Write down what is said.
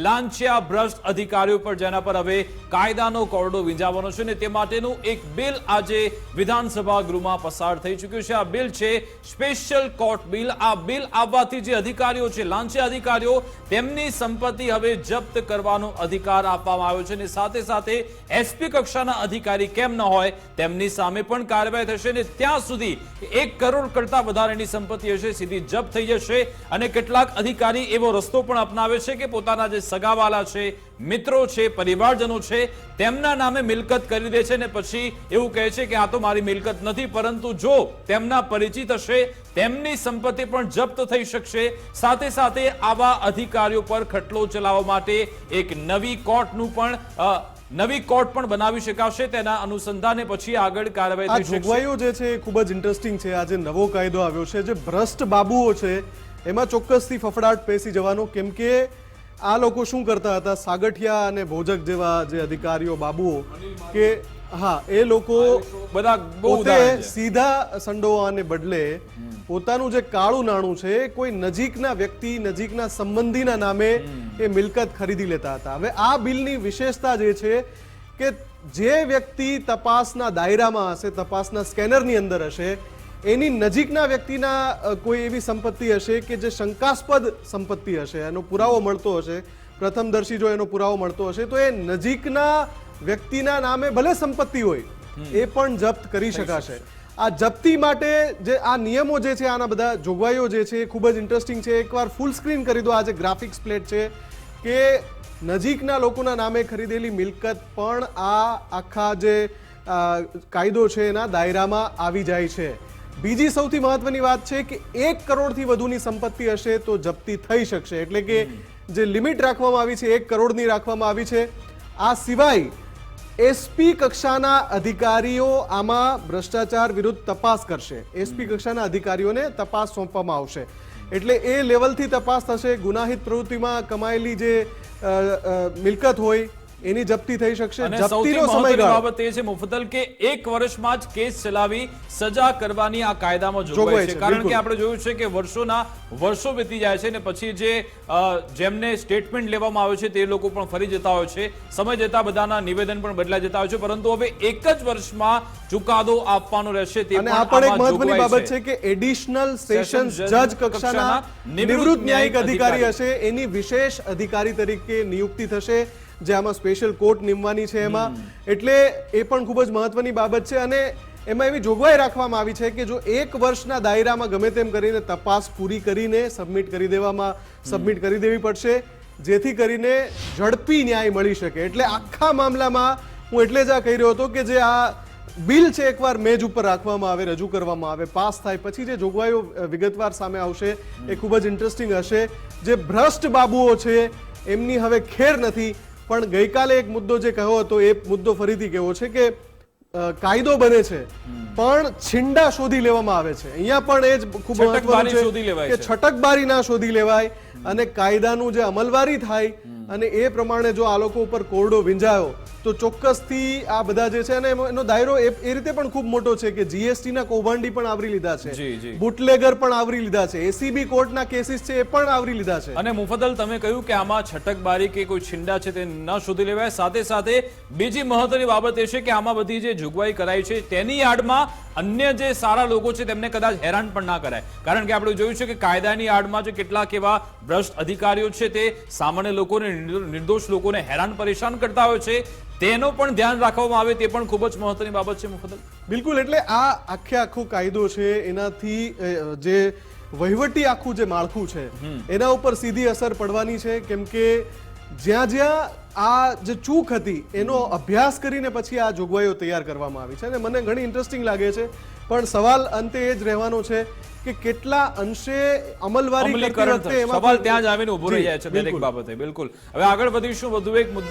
લાંચિયા ભ્રષ્ટ અધિકારીઓ પર, જેના પર હવે કાયદાનો કોરડો વિંજાવાનો છે ને તે માટેનું એક બિલ આજે વિધાનસભા ગૃહમાં પસાર થઈ ચૂક્યું છે. આ બિલ છે સ્પેશિયલ કોર્ટ બિલ. આ બિલ આવવાથી જે અધિકારીઓ છે લાંચિયા અધિકારીઓ, તેમની સંપત્તિ હવે જપ્ત કરવાનો અધિકાર આપવામાં આવ્યો છે અને સાથે સાથે એસપી કક્ષાના અધિકારી કેમ ન હોય તેમની સામે પણ કાર્યવાહી થશે ને ત્યાં સુધી એક કરોડ કરતા વધારેની સંપત્તિ હશે, સીધી જપ્ત થઈ જશે અને કેટલાક અધિકારી એવો રસ્તો પણ અપનાવે છે કે પોતાના જે સગાવાલા છે મિત્રો છે પરિવારજનો છે તેમના નામે મિલકત કરી દે છે ને પછી એવું કહે છે કે આ તો મારી મિલકત નથી પરંતુ જો તેમના પરિચિત હશે તેમની સંપત્તિ પણ જપ્ત થઈ શકશે. સાથે સાથે આવા અધિકારીઓ પર ખટલો ચલાવવા માટે એક નવી કોર્ટનું પણ નવી કોર્ટ પણ બનાવી શકાશે. તેના અનુસંધાને પછી આગળ કાર્યવાહી થઈ જોગવાઈઓ જે છે એ ખૂબ જ ઇન્ટરેસ્ટિંગ છે. આજે નવો કાયદો આવ્યો છે. જે ભ્રષ્ટ બાબુઓ છે એમાં ચોક્કસથી ફફડાટ પેસી જવાનો. કેમ કે આ લોકો શું કરતા હતા? સાગઠિયા અને ભોજક જેવા જે અધિકારીઓ બાબુઓ કે હા એ લોકો બધા બહુ પોતે સીધા સંડોવાને બદલે પોતાનું જે કાળું નાણું છે કોઈ નજીકના વ્યક્તિ નજીકના સંબંધીના નામે એ મિલકત ખરીદી લેતા હતા. હવે આ બિલની વિશેષતા જે છે કે જે વ્યક્તિ તપાસના દાયરામાં હશે તપાસના સ્કેનરની અંદર હશે એની નજીકના વ્યક્તિના કોઈ એવી સંપત્તિ હશે કે જે શંકાસ્પદ સંપત્તિ હશે? એનો પુરાવો મળતો હશે. પ્રથમદર્શી જો એનો પુરાવો મળતો હશે તો એ નજીકના વ્યક્તિના નામે ભલે સંપત્તિ હોય એ પણ જપ્ત કરી શકાશે. આ જપ્તી માટે જે આ નિયમો જે છે આના બધા જોગવાઈઓ જે છે એ ખૂબ જ ઇન્ટરેસ્ટિંગ છે. એકવાર ફૂલ સ્ક્રીન કરી દો. આ જે ગ્રાફિક્સ પ્લેટ છે કે નજીકના લોકોના નામે ખરીદેલી મિલકત પણ આ આખા જે કાયદો છે એના દાયરામાં આવી જાય છે. બીજી સૌથી મહત્વની વાત છે કે એક કરોડથી વધુની સંપત્તિ હશે તો જપ્તી થઈ શકશે. એટલે કે જે લિમિટ રાખવામાં આવી છે એક કરોડની રાખવામાં આવી છે આ સિવાય એસપી કક્ષાના અધિકારીઓ આમાં ભ્રષ્ટાચાર વિરુદ્ધ તપાસ કરશે. એસપી કક્ષાના અધિકારીઓને તપાસ સોંપવામાં આવશે. એટલે એ લેવલથી તપાસ થશે. ગુનાહિત પ્રવૃત્તિમાં કમાયેલી જે મિલકત હોય એની જપ્તી થઈ શકશે. જપ્તીનો સમયગાળો. બાબત એ છે મુફદ્દલ કે એક વર્ષમાં જ કેસ ચલાવી સજા કરવાની આ કાયદામાં જોગવાઈ છે. કારણ કે આપણે જોયું છે કે વર્ષોના વર્ષો વીતી જાય છે અને પછી જે જેમને સ્ટેટમેન્ટ લેવામાં આવે છે તે લોકો પણ ફરી જતા હોય છે. સમય જતા બધાના નિવેદન પણ બદલાઈ જતા હોય છે. પરંતુ હવે એક જ વર્ષમાં ચુકાદો આપવાનો રહેશે તે અને આ પણ એક મહત્વની બાબત છે. કે એડિશનલ સેશન્સ જજ કક્ષાના નિવૃત્ત ન્યાયિક અધિકારી. હશે. એની વિશેષ અધિકારી તરીકે નિયુક્તિ થશે. જે આમાં સ્પેશિયલ કોર્ટ નિમવાની છે એમાં. એટલે એ પણ ખૂબ જ મહત્વની બાબત છે અને એમાં એવી જોગવાઈ રાખવામાં આવી છે કે જો એક વર્ષના દાયરામાં ગમે તેમ કરીને તપાસ પૂરી કરીને સબમિટ કરી દેવામાં સબમિટ કરી દેવી પડશે જેથી કરીને ઝડપી ન્યાય મળી શકે. એટલે આખા મામલામાં હું એટલે જ આ કહી રહ્યો હતો કે જે આ બિલ છે એકવાર મેજ ઉપર રાખવામાં આવે રજૂ કરવામાં આવે પાસ થાય પછી જે જોગવાઈઓ વિગતવાર સામે આવશે એ ખૂબ જ ઇન્ટરેસ્ટિંગ હશે. જે ભ્રષ્ટ બાબુઓ છે એમની હવે ખેર નથી. પણ ગઈકાલે એક મુદ્દો જે કહ્યો હતો એ મુદ્દો ફરીથી કહેવો છે કે કાયદો બને છે પણ છીંડા શોધી લેવામાં આવે છે. અહીંયા પણ એ જ ખૂબ મહત્વનું છે લેવાય કે છટકબારી ના શોધી લેવાય અને કાયદાનું જે અમલવારી થાય અને એ પ્રમાણે જો આ લોકો ઉપર કોરડો વિંજાયો તો ચોક્કસથી આ બધા જે છે અને એનો દાયરો એ રીતે પણ ખૂબ મોટો છે કે જીએસટીના કૌભાંડી પણ આવરી લીધા છે. બુટલેગર પણ આવરી લીધા છે. એસીબી કોર્ટના કેસીસ છે એ પણ આવરી લીધા છે. અને મુફદલ તમે કહ્યું કે આમાં છટકબારી કે કોઈ છિંડા છે તે ન શોધી લેવાય. સાથે સાથે બીજી મહત્વની બાબત એ છે કે આમાં બધી જે જોગવાઈ કરાઈ છે તેની આડમાં અન્ય જે સારા લોકો છે તેમને કદાચ હેરાન પણ ના કરાય. કારણ કે આપણે જોયું છે કે કાયદાની આડમાં જે કેટલાક એવા ભ્રષ્ટ અધિકારીઓ છે તે સામાન્ય લોકોને નિર્દોષ લોકોને હેરાન પરેશાન કરતા હોય છે તેનો પણ ધ્યાન રાખવામાં આવે તે પણ ખૂબ જ મહત્વની બાબત છે મુફદ્દલ. બિલકુલ એટલે આ આખે આખો કાયદો છે એનાથી જે વહીવટી આખું જે માળખું છે એના ઉપર સીધી અસર પડવાની છે કેમ કે જ્યાં જ્યાં આ જે ચૂક હતી એનો અભ્યાસ કરીને પછી આ જોગવાઈઓ તૈયાર કરવામાં આવી છે અને મને ઘણી ઇન્ટરેસ્ટિંગ લાગે છે પણ સવાલ અંતે એ જ રહેવાનો છે કે કેટલા અંશે અમલવારી સવાલ ત્યાં જ આવીને ઊભો રહી જાય છે દરેક બાબતે બિલકુલ. હવે આગળ વધીશું વધુ એક મુદ્દા